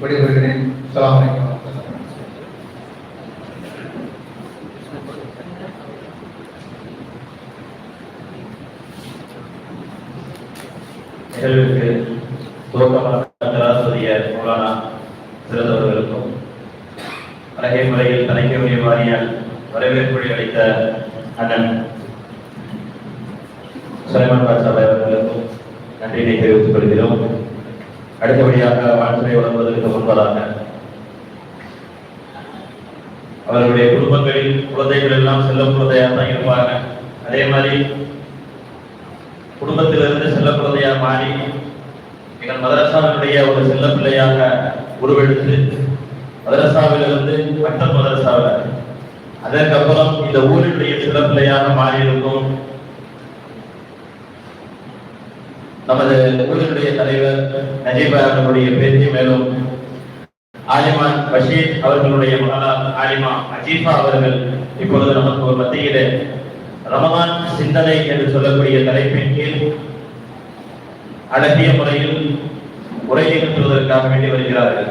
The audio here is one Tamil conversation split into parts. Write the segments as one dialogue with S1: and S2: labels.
S1: விடைபெறுகிறேன் அஸ்ஸலாமு
S2: நிகழ்வுக்கு துவக்கமாக மௌலானா சிறந்தவர்களுக்கும் அழகை முறையில் தலைக்கக்கூடிய வாரியால் வரவேற்புரை அளித்த அண்ணன் சுலைமான் பாட்சா அவர்களுக்கும் நன்றியை தெரிவித்துக் கொள்கிறோம். அடுத்தபடியாக வாழ்த்துறை வழங்குவதற்கு முன்பதாக அவர்களுடைய குடும்பங்களில் குழந்தைகள் எல்லாம் செல்லும் குழந்தையாக தான் இருப்பாங்க அதே மாதிரி குடும்பத்திலிருந்து செல்ல குழந்தையாக மாறி எங்கள் மதரசாவினுடைய ஒரு செல்ல பிள்ளையாக உருவெடுத்து மதரசாவிலிருந்து மற்ற மதரசாவில் அதற்கப்புறம் இந்த ஊரினுடைய சில பிள்ளையாக மாறி நமது ஊரினுடைய தலைவர் நஜீப் அவர்களுடைய பேச்சு மேலும் ஆலிமான் பஷீர் அவர்களுடைய மகளார் ஆலிமா அஜீஃபா அவர்கள் இப்பொழுது நமக்கு ஒரு மத்தியிலே ரமதான் சிந்தனை என்று சொல்லக்கூடிய தலைப்பின் கீழ் அழகிய முறையில் உரையை கட்டுவதற்காக வேண்டி வருகிறார்கள்.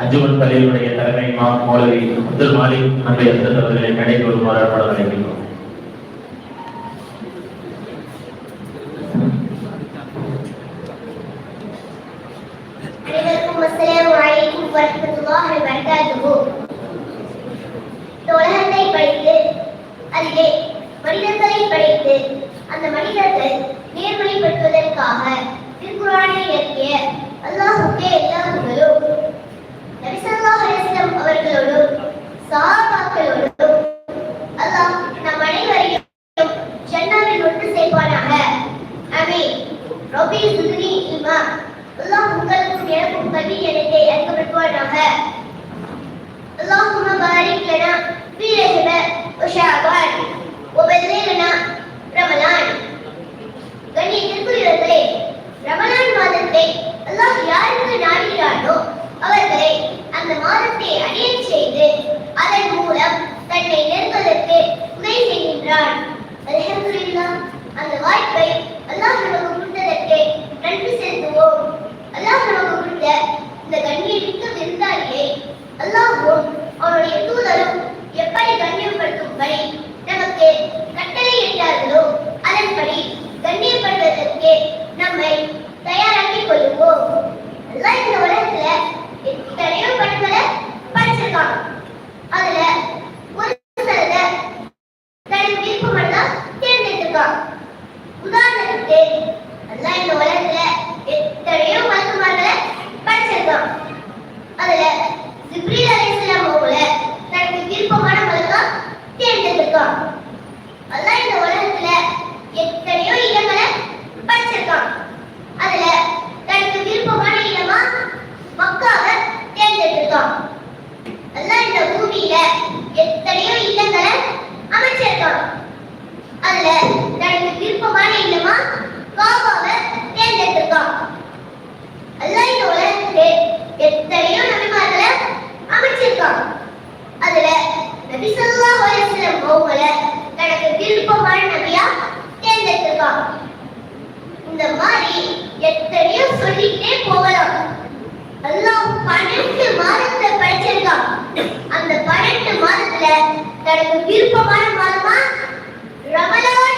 S2: அஞ்சுமன் பள்ளியினுடைய தலைமை மா மௌலவி அப்துல் மாலிக் நம்முடைய அவர்களை மேடைக்கு வருமாறு பாடம் அழைக்கின்றோம்
S3: உலகத்தை அதிலே ரபி சுதுனி இல்மா அல்லாஹ் உங்களுக்கும் எனக்கும் கல்வி எனத்தை அறிமுகப்படுத்துவானாக அதுல ஒரு சிலத தனக்கு விருப்பமெல்லாம் தேர்ந்தெடுத்திருக்கான் உதாரணத்துக்கு அல்லாஹ் இந்த உலகத்துல எத்தனையோ மருத்துவர்களை படைச்சிருக்கான் அதுல ஜிப்ரீல் அலைஹிஸ்ஸலாம் அவங்கள தனக்கு விருப்பமான மலக்கா தேர்ந்தெடுத்திருக்கான் அல்லாஹ் இந்த உலகத்துல எத்தனையோ இடங்களை படைச்சிருக்கான் அதுல தனக்கு விருப்பமான இடமா மக்காவை தேர்ந்தெடுத்திருக்கான் அல்லாஹ் இந்த பூமியில எத்தனையோ இல்லங்களை அமைச்சிருக்கான் அல்ல. தனக்கு விருப்பமான இல்லமா காபாவை தேர்ந்தெடுத்திருக்கான். அல்லா இந்த உலகத்துக்கு எத்தனையோ நபிமார்களை அமைச்சிருக்கான். அதுல நபி சொல்லா அலைஹி வஸல்லம் அவங்கள தனக்கு விருப்பமான நபியா தேர்ந்தெடுத்திருக்கான். இந்த மாதிரி எத்தனையோ சொல்லிக்கிட்டே போகலாம். அல்லாஹ் பன்னெண்டு மாதத்தை படிச்சிருக்கான். அந்த பன்னெண்டு மாதத்துல தனக்கு விருப்பமான மாதமா ரமலான் மாதத்தை தேர்ந்தெடுத்திருக்கான்